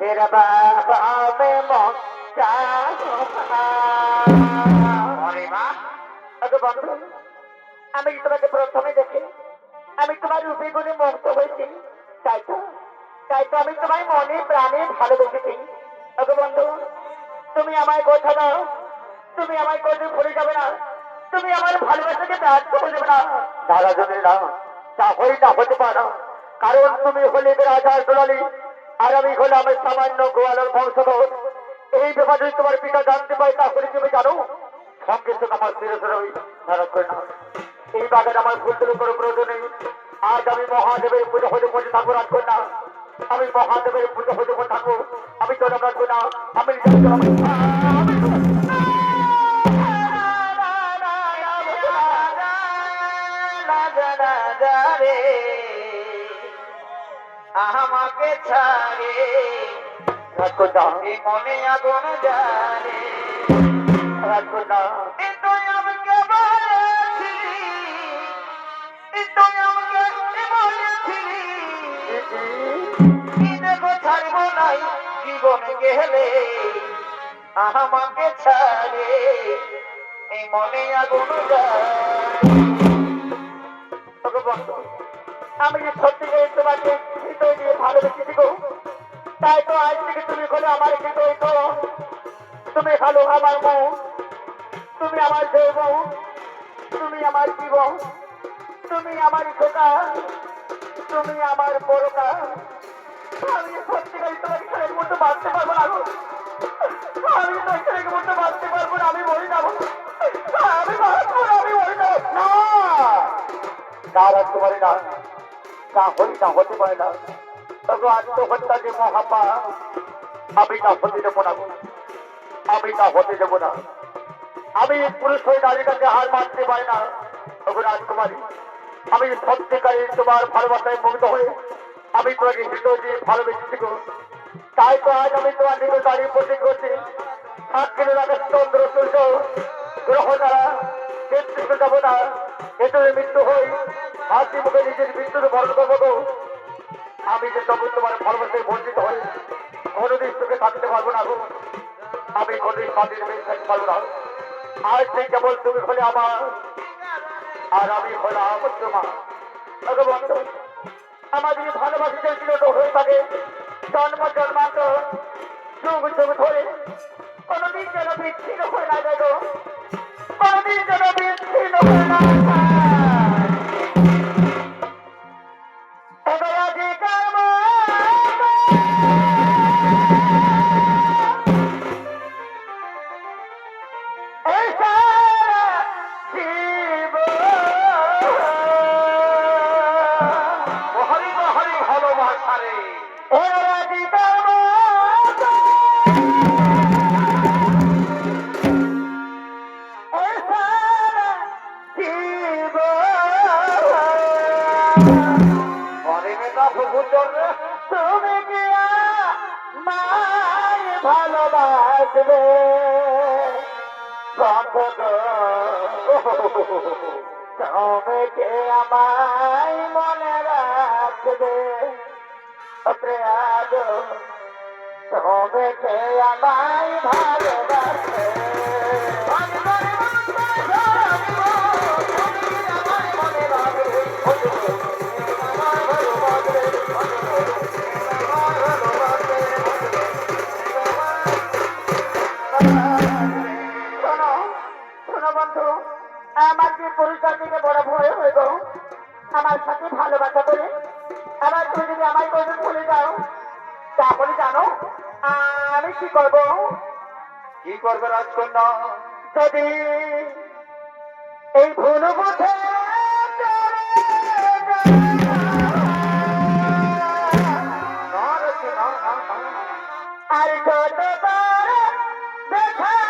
तेरा बाबा में मक्का আরে বাহ আগে বন্ধু আমি তোমাকে প্রথমে দেখে আমি তোমার রূপে গুণে মুক্ত হয়েছি তাই তো তাই তো আমি তোমার মনে প্রাণে ভালোবেসেছি আগে বন্ধু তুমি আমায় কথা দাও তুমি আমায় কথা ভুলে যাবে না তুমি আমার ভালোবাসাকে ব্যর্থ করে দেবে না। দাদা যদি না তা হই না হতে পারো কারণ তুমি হলে রাজার দোলালি আর আমি হলাম সামান্য গোয়ালের বংশধর। এই ব্যাপারে তোমার পিতা জানতে পারে, তাহলে তুমি জানো, সঙ্গে সঙ্গে আমার ওই ধারণ করে না এই বাগান আমার ফুলগুলো করে প্রয়োজন নেই। আজ আমি মহাদেবের পুজো হতে বসে থাকব রাখব না আমি মহাদেবের পুজো হতে বসে থাকব। আমি তো রাখব না আমি নিজের আমাকে ছাড়ে। রাখব না মনে আগুন জানে রাখব না তুই আমাকে বলেছিলি তুই আমাকে বলেছিলি কি দেখো ছাড়বো নাই জীবন গেলে? আমাকে ছাড়ে। এই মনে আগুন জানে আমি যে সত্যি তোমাকে হৃদয় দিয়ে ভালোবেসেছি গো তাই তো আজ থেকে তুমি হলে আমার হৃদয় তো তুমি হলো আমার মন। তুমি আমার যৌবন তুমি আমার জীবন। তুমি আমার খোকা তুমি আমার বড়কা আমি সত্যি করে তোমাকে না। না হই না হতে পারে না। তবে আত্মহত্যা যে মহাপা আমি তা হতে দেবো না। আমি তা হতে দেবো না। আমি পুরুষ হয়ে নারীর কাছে হার মানতে পারি না। তবে রাজকুমারী, আমি সত্যিকারী তোমার ভালোবাসায় মুগ্ধ হয়ে আমি তোমাকে হৃদয় দিয়ে ভালোবেসেছি তাই তো আজ আমি তোমার নিজে দাঁড়িয়ে বসে করছি সাক্ষী রাখে চন্দ্র সূর্য, গ্রহ দ্বারা নেতৃত্ব না এতে মৃত্যু হই। হাসি মুখে নিজের মৃত্যুর বরণ করব আমি যে তখন তোমার ভালোবাসায় বঞ্চিত হই, কোনোদিন তোকে থাকতে পারব না আমি কোনোদিন স্বাধীন মেয়ে থাকতে পারব না। আজ থেকে কেবল তুমি হলে আমার, আর আমি হলাম তোমার। ওগো বন্ধু আমাদের ভালোবাসা যে চিরত হয়ে থাকে। জন্ম জন্মান্তর যুগ যুগ ধরে। কোনোদিন যেন বিচ্ছিন্ন হয়ে না যায় গো। কোনোদিন যেন বিচ্ছিন্ন হয়ে না রে তুমি কি মায় ভালোবাসবে। তুমি কি আমায় মনে রাখবে? তুমি কি আমায় ভালোবাসবে? পুরুষের দিকে বড় ভয় হইব আমার সাথে ভালোবাসা করে। আবার তুমি যদি আমার কোনো ভুলে যাও তাহলে জানো আমি কি করব? কি করবে রাজকন্যা? যদি এই ভুল না। আর যতবার দেখা